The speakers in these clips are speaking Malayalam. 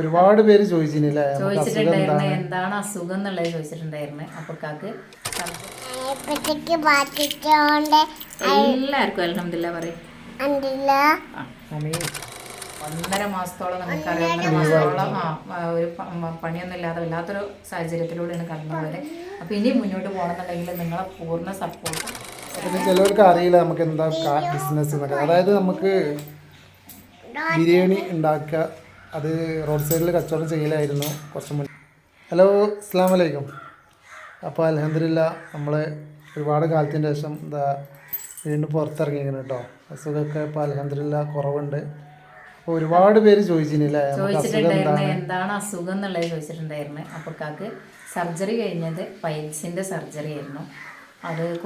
ഒരുപാട് പേര് ചോദിച്ചില്ലേ എന്താണ്? അസുഖം എന്നുള്ളത് ചോദിച്ചിട്ടുണ്ടായിരുന്നു. എല്ലാവർക്കും അലഹമില്ല പറയും. ഒന്നര മാസത്തോളം നമുക്ക് ഒന്നര മാസത്തോളം ആ ഒരു പണിയൊന്നും ഇല്ലാതെ വല്ലാത്തൊരു സാഹചര്യത്തിലൂടെയാണ് കടന്നു പോയത് അപ്പൊ ഇനി മുന്നോട്ട് പോകണമെന്നുണ്ടെങ്കിൽ നിങ്ങളെ പൂർണ സപ്പോർട്ട് പിന്നെ ചിലവർക്ക് അറിയില്ല നമുക്ക് എന്താ ബിസിനസ് എന്നൊക്കെ. അതായത് നമുക്ക് ബിരിയാണി ഉണ്ടാക്കുക അത് റോഡ് സൈഡിൽ കച്ചവടം ചെയ്യലായിരുന്നു കുറച്ച് മുന്നേ. ഹലോ അസ്സാം വലൈക്കും അപ്പോൾ അലഹദില്ല നമ്മൾ ഒരുപാട് കാലത്തിന് ശേഷം എന്താ വീണ്ടും പുറത്തിറങ്ങിയിരിക്കുന്നു കേട്ടോ. അസുഖമൊക്കെ ഇപ്പോൾ അലഹദില്ല കുറവുണ്ട്. അപ്പോൾ ഒരുപാട് പേര് ചോദിച്ചില്ലേ എന്താണ്? അസുഖം എന്നുള്ളത് ചോദിച്ചിട്ടുണ്ടായിരുന്നു. അപ്പോൾ കാക്ക് സർജറി കഴിഞ്ഞത് പൈൽസിന്റെ സർജറി ആയിരുന്നു.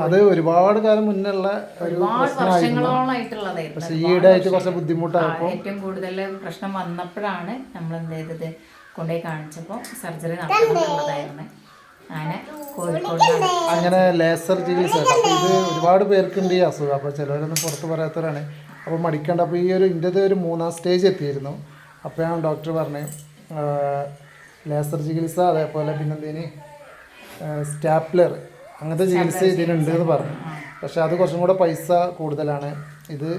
അത് ഒരുപാട് കാലം മുന്നുള്ള ഒരു ഒരുപാട് വർഷങ്ങളോളായിട്ടുള്ളതായിരുന്നു. പക്ഷേ ഈയിടെ ആയിട്ട് കുറച്ച് ബുദ്ധിമുട്ടായപ്പോൾ ഏറ്റവും കൂടുതൽ പ്രശ്നം വന്നപ്പോഴാണ് നമ്മൾ എന്ത് ചെയ്തത് കൊണ്ടുപോയി കാണിച്ചപ്പോൾ സർജറി നടത്തുന്നുള്ളതായിരുന്നു അങ്ങനെ കോഴിക്കോട് അങ്ങനെ ലേസർ ചികിത്സ. അപ്പോൾ ഇത് ഒരുപാട് പേർക്കുണ്ട് ഈ അസുഖം. അപ്പോൾ ചിലവരൊന്നും പുറത്ത് പറയാത്തവരാണ്. അപ്പോൾ മടിക്കേണ്ട അപ്പോൾ ഈ ഒരു ഇന്റെത് ഒരു മൂന്നാം സ്റ്റേജ് എത്തിയിരുന്നു. അപ്പോഴാണ് ഡോക്ടർ പറഞ്ഞു ലേസർ ചികിത്സ അതേപോലെ പിന്നെന്തേന് സ്റ്റാപ്ലർ അങ്ങനത്തെ ചികിത്സ ഇതിനുണ്ട് എന്ന് പറഞ്ഞു. പക്ഷെ അത് കുറച്ചും കൂടെ പൈസ കൂടുതലാണ്. ഇത്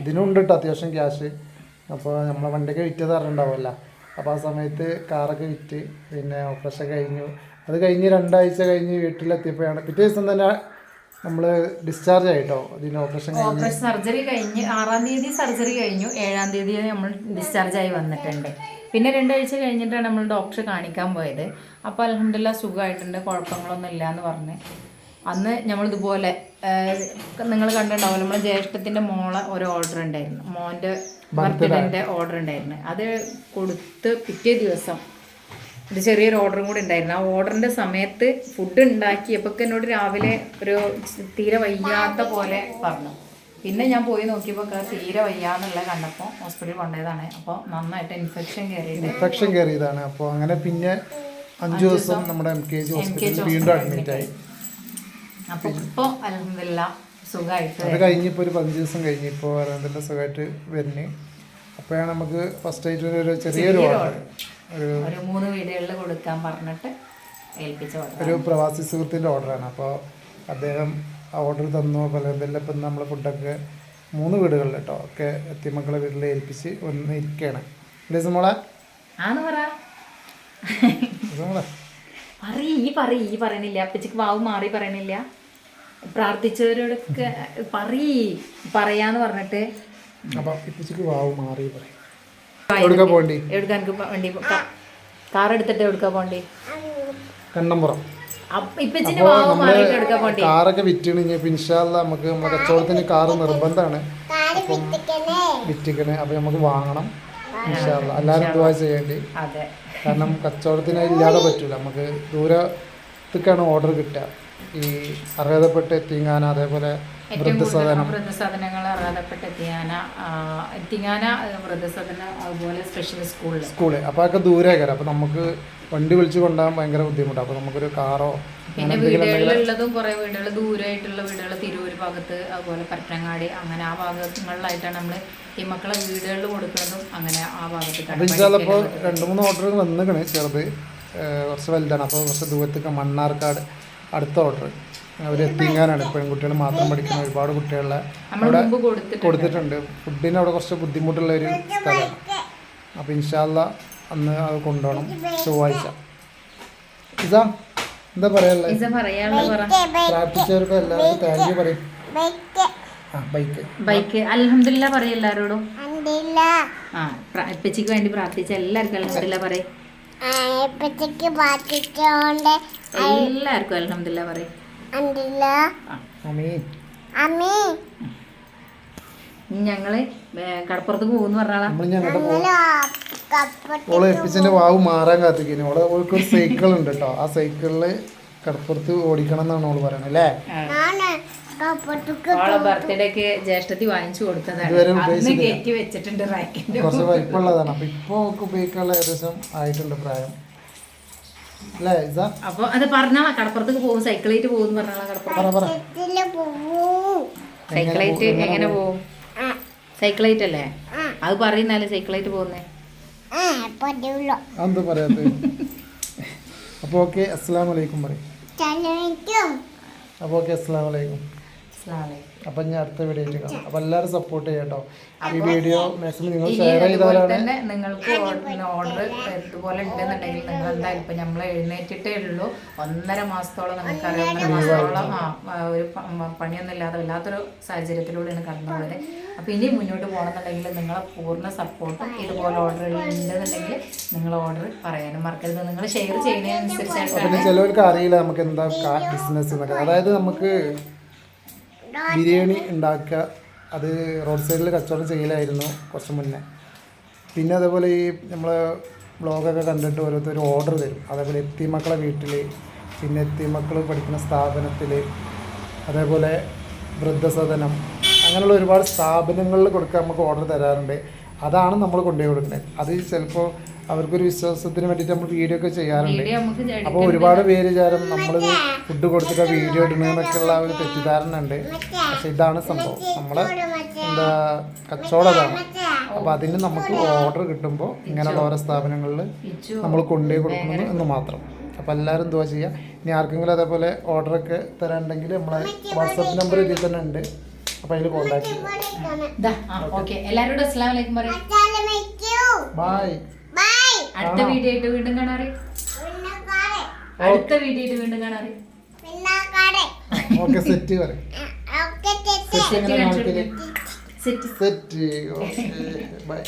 ഇതിനുണ്ട് കേട്ടോ അത്യാവശ്യം ക്യാഷ് അപ്പോൾ നമ്മളെ വണ്ടിയൊക്കെ വിറ്റത് തരണ്ടാവുമല്ല അപ്പോൾ ആ സമയത്ത് കാറൊക്കെ വിറ്റ് പിന്നെ ഓപ്പറേഷൻ കഴിഞ്ഞു. അത് കഴിഞ്ഞ് രണ്ടാഴ്ച കഴിഞ്ഞ് വീട്ടിലെത്തിയപ്പോഴാണ്. പിറ്റേ ദിവസം തന്നെ നമ്മൾ ഡിസ്ചാർജ് ആയിട്ടോ? അതിന് ഓപ്പറേഷൻ ഓപ്പറേഷൻ സർജറി കഴിഞ്ഞ് ആറാം തീയതി സർജറി കഴിഞ്ഞു. ഏഴാം തീയതി നമ്മൾ ഡിസ്ചാർജ് ആയി വന്നിട്ടുണ്ട്. പിന്നെ രണ്ടാഴ്ച കഴിഞ്ഞിട്ടാണ് നമ്മൾ ഡോക്ടറെ കാണിക്കാൻ പോയത്. അപ്പോൾ അലഹമില്ല സുഖമായിട്ടുണ്ട് കുഴപ്പങ്ങളൊന്നും ഇല്ല എന്ന് പറഞ്ഞ്. അന്ന് നമ്മളിതുപോലെ നിങ്ങൾ കണ്ടിട്ടുണ്ടാവും നമ്മളെ ജ്യേഷ്ഠത്തിന്റെ മോളെ ഒരു ഓർഡർ ഉണ്ടായിരുന്നു. മോന്റെ ബർത്ത്ഡേന്റെ ഓർഡർ ഉണ്ടായിരുന്നു. അത് കൊടുത്ത് പിറ്റേ ദിവസം ഒരു ചെറിയൊരു ഓർഡറും കൂടി ഉണ്ടായിരുന്നു. ആ ഓർഡറിന്റെ സമയത്ത് ഫുഡ് ഉണ്ടാക്കിയപ്പോൾ എന്നോട് രാവിലെ ഒരു തീരെ വയ്യാത്ത പോലെ പറഞ്ഞു. പിന്നെ ഞാൻ പോയി നോക്കിയപ്പോൾ തീരെ വയ്യാന്നുള്ള കണ്ടപ്പോൾ ഹോസ്പിറ്റലിൽ കൊണ്ടുപോയതാണ്. അപ്പോൾ നന്നായിട്ട് ഇൻഫെക്ഷൻ കയറി ഇൻഫെക്ഷൻ കയറിയതാണ് അപ്പോൾ അങ്ങനെ പിന്നെ അഞ്ച് ദിവസം നമ്മുടെ എം കെ ജി ഹോസ്പിറ്റലിൽ വീണ്ടും അഡ്മിറ്റ് ആയി. അപ്പോൾ ഇപ്പോൾ അലഹമില്ല സുഖമായിട്ട് അത് കഴിഞ്ഞിപ്പോൾ ഒരു പതിനഞ്ച് ദിവസം കഴിഞ്ഞ് ഇപ്പോ എന്തെല്ലാം സുഖമായിട്ട് വരുന്നത് അപ്പോഴാണ് നമുക്ക് ഫസ്റ്റ് ആയിട്ട് ഒരു ചെറിയൊരു ഓർഡർ ഒരു മൂന്ന് വീടുകളിൽ കൊടുക്കാൻ പറഞ്ഞിട്ട് ഏൽപ്പിച്ച ഒരു പ്രവാസി സുഹൃത്തിന്റെ ഓർഡറാണ് അപ്പോൾ അദ്ദേഹം ആ ഓർഡർ തന്നു. എന്തെല്ലാം ഇപ്പം നമ്മൾ ഫുഡൊക്കെ മൂന്ന് വീടുകളിൽ കേട്ടോ ഒക്കെ എത്തിമക്കളെ വീട്ടിൽ ഏൽപ്പിച്ച് ഒന്ന് ഇരിക്കുകയാണ് അല്ലേ മോളെ? ആന്ന് പറ. പറയ് ഈ പറയ് ഈ പറയണില്ല. അപ്പച്ചിക്ക് വാവ് മാറി പറയണില്ല. പ്രാർത്ഥിച്ചവരോടൊക്കെ പറയ് പറയാന്ന് പറഞ്ഞിട്ട്. അപ്പം ഇപ്പച്ചിക്ക് വാവ് മാറി പറയും. എവിടുക്ക പോണ്ടി എവിടുക്കാൻ വണ്ടി? കാർ എടുത്തിട്ട് എവിടുക്കാ പോണ്ടി കണ്ണമ്പുറം. കാറൊക്കെ വിറ്റിണ് ഇൻഷാല്ല നമുക്ക് നമ്മുടെ കച്ചവടത്തിന് കാറ് നിർബന്ധമാണ് അപ്പം വിറ്റിക്കണേ. അപ്പം നമുക്ക് വാങ്ങണം. ഇൻഷാല്ല എല്ലാവരും ദുവാ ചെയ്യേണ്ടി. കാരണം കച്ചവടത്തിന് ഇല്ലാതെ പറ്റൂല. നമുക്ക് ദൂരത്തേക്കാണ് ഓർഡർ കിട്ടുക. ഈ അർഹതപ്പെട്ട് എത്തിങ്ങാൻ അതേപോലെ കൂടുതൽ വൃദ്ധസദനങ്ങൾ അർഹതപ്പെട്ട എത്തിയാന എത്തിങ്ങാന വൃദ്ധസദനം അതുപോലെ സ്പെഷ്യൽ സ്കൂൾ സ്കൂൾ. അപ്പോൾ അതൊക്കെ ദൂരേക്കാരം. അപ്പൊ നമുക്ക് വണ്ടി വിളിച്ചു കൊണ്ടുപോകാൻ ഭയങ്കര ബുദ്ധിമുട്ടാണ് അപ്പോൾ നമുക്കൊരു കാറോ പിന്നെ വീടുകളിലുള്ളതും കുറെ വീടുകൾ ദൂരമായിട്ടുള്ള വീടുകൾ തിരൂര് ഭാഗത്ത് അതുപോലെ പരപ്പനങ്ങാടി അങ്ങനെ ആ ഭാഗങ്ങളിലായിട്ടാണ് നമ്മൾ ഈ മക്കളെ വീടുകളിൽ കൊടുക്കുന്നതും അങ്ങനെ ആ ഭാഗത്ത് ചിലപ്പോൾ രണ്ടു രണ്ട് മൂന്ന് ഓർഡർ വന്നിക്കണ് ചെറുത്. കുറച്ച് വലുതാണ്. അപ്പോൾ കുറച്ച് ദൂരത്തേക്ക് മണ്ണാർക്കാട് അടുത്ത ഓർഡർ അവർ എത്തിങ്ങാനാണ് പെൺകുട്ടികൾ മാത്രം പഠിക്കുന്ന ഒരുപാട് കുട്ടികളെ നമ്മൾ മുമ്പ് കൊടുത്തിട്ട് കൊടുത്തിട്ടുണ്ട്. ഫുഡിന് അവിടെ കുറച്ച് ബുദ്ധിമുട്ടുള്ള ഒരു സ്ഥലമാണ് അപ്പോൾ ഇൻഷാല്ല അന്ന് അത് കൊണ്ടുപോകണം. ചൊവ്വാഴ്ച. ഇതാ എന്താ പറയാനുള്ളത്? പ്രാർത്ഥിച്ചവർക്ക് എല്ലാവർക്കും താങ്ക് യു പറയും. ബൈക്ക് ആ ബൈക്ക് ബൈക്ക് അൽഹംദുലില്ലാ പറയും എല്ലാവരോടും ആ വേണ്ടി പ്രാർത്ഥിച്ച എല്ലാവർക്കും അൽഹംദുലില്ലാ പറയും. എല്ലാവർക്കും അൽഹംദുലില്ലാ പറയും. ഞങ്ങൾ ഏ, കടപ്പുറത്ത് പോകുന്നു ഓളെ എപ്പിച്ചിന്റെ വാവ് മാറാൻ കാത്തിക്കുന്നു ഓളെ ഓൾക്ക് ഒരു സൈക്കിൾ ഉണ്ട് കേട്ടോ ആ സൈക്കിളിൽ കടപ്പുറത്ത് ഓടിക്കണം എന്നാണ് ഓൾ പറയണത് അല്ലേ? ഓളെ ബർത്ത്ഡേക്ക് ജ്യേഷ്ഠത്തി വാങ്ങിച്ചു കൊടുത്തതാണ്. കയറ്റി വെച്ചിട്ടുണ്ട് കുറച്ച് വലിപ്പമുള്ളതാണ് അപ്പൊ ഇപ്പൊ ഉപയോഗിക്കാനുള്ള ഏകദേശം ആയിട്ടുണ്ട് പ്രായം. അപ്പൊ അത് പറഞ്ഞാളാ കടപ്പുറത്തേക്ക് പോകും സൈക്കിളായിട്ട് പോകും പറഞ്ഞാളാ സൈക്കിളായിട്ട് എങ്ങനെ സൈക്കിളായിട്ട് അല്ലേ. അത് സൈക്കിളായിട്ട് പോകുന്നേ? പറയാത്ത? അപ്പോൾ ഓക്കെ അസ്സാം വലൈക്കും പറയും. അപ്പോൾ ഓക്കെ അസ്സാം വലൈക്കും അസ്സലാമു അലൈക്കും. അപ്പം ഞാൻ അടുത്ത വീഡിയോ കാണാം. അപ്പോൾ എല്ലാവരും സപ്പോർട്ട് ചെയ്യട്ടോ. ഈ വീഡിയോ മാക്സിമം നിങ്ങൾ ഷെയർ ചെയ്താലാണ് തന്നെ നിങ്ങൾക്ക് ഓർഡർ ഇതുപോലെ ഉണ്ടെന്നുണ്ടെങ്കിൽ നിങ്ങൾ എന്തായാലും ഇപ്പൊ നമ്മൾ എഴുന്നേറ്റിട്ടേ ഉള്ളൂ. ഒന്നര മാസത്തോളം നമുക്ക് ഒന്നര മാസത്തോളം ഒരു പണിയൊന്നും ഇല്ലാതെ വല്ലാത്തൊരു സാഹചര്യത്തിലൂടെയാണ് കടന്നുപോയത് അപ്പൊ ഇനി മുന്നോട്ട് പോകണമെന്നുണ്ടെങ്കിൽ നിങ്ങളെ പൂർണ സപ്പോർട്ടും ഇതുപോലെ ഓർഡർ ഉണ്ടെന്നുണ്ടെങ്കിൽ നിങ്ങൾ ഓർഡർ പറയാനും മറക്കരുത്. നിങ്ങൾ ഷെയർ ചെയ്യുന്നതിനനുസരിച്ചായിട്ട് ചിലവർക്ക് അറിയില്ല നമുക്ക് എന്താ ബിസിനസ് എന്നൊക്കെ അതായത് നമുക്ക് ബിരിയാണി ഉണ്ടാക്കുക. അത് റോഡ് സൈഡിൽ കച്ചവടം ചെയ്യലായിരുന്നു കുറച്ച് മുന്നേ. പിന്നെ അതേപോലെ ഈ നമ്മൾ ബ്ലോഗൊക്കെ കണ്ടിട്ട് ഓരോരുത്തർ ഓർഡർ തരും അതേപോലെ എത്തി മക്കളെ വീട്ടിൽ പിന്നെ എത്തി മക്കൾ പഠിക്കുന്ന സ്ഥാപനത്തിൽ അതേപോലെ വൃദ്ധസദനം അങ്ങനെയുള്ള ഒരുപാട് സ്ഥാപനങ്ങളിൽ കൊടുക്കാൻ നമുക്ക് ഓർഡർ തരാറുണ്ട്. അതാണ് നമ്മൾ കൊണ്ടുപോയി കൊടുക്കുന്നത്. അത് ചിലപ്പോൾ അവർക്കൊരു വിശ്വാസത്തിന് വേണ്ടിയിട്ട് നമ്മൾ വീഡിയോ ഒക്കെ ചെയ്യാറുണ്ട്. അപ്പോൾ ഒരുപാട് പേര് വിചാരം നമ്മൾ ഫുഡ് കൊടുത്തിട്ട് വീഡിയോ ഇടണമെന്നൊക്കെയുള്ള ഉള്ള ഒരു തെറ്റിദ്ധാരണ ഉണ്ട്. പക്ഷെ ഇതാണ് സംഭവം. നമ്മൾ എന്താ കച്ചവടതാണ് അപ്പൊ അപ്പോൾ അതിന് നമുക്ക് ഓർഡർ കിട്ടുമ്പോൾ ഇങ്ങനെയുള്ള ഓരോ സ്ഥാപനങ്ങളിൽ നമ്മൾ കൊണ്ടുപോയി കൊടുക്കണം എന്ന് മാത്രം. അപ്പോൾ എല്ലാവരും എന്തുവാ ചെയ്യുക ഇനി ആർക്കെങ്കിലും അതേപോലെ ഒക്കെ തരാനുണ്ടെങ്കിൽ നമ്മളെ വാട്സപ്പ് നമ്പർ ഇതിൽ തന്നെ ഉണ്ട്. അപ്പോൾ അതിൽ കോൺടാക്ട് ചെയ്യുക ഓക്കെ. എല്ലാവരോടും ബൈ അടുത്ത വീഡിയോ ആയിട്ട് വീണ്ടും കാണാറി അടുത്ത വീഡിയോ ആയിട്ട് വീണ്ടും കാണാറ് ഓക്കെ സെറ്റ് പറയും. Okay set set set okay bye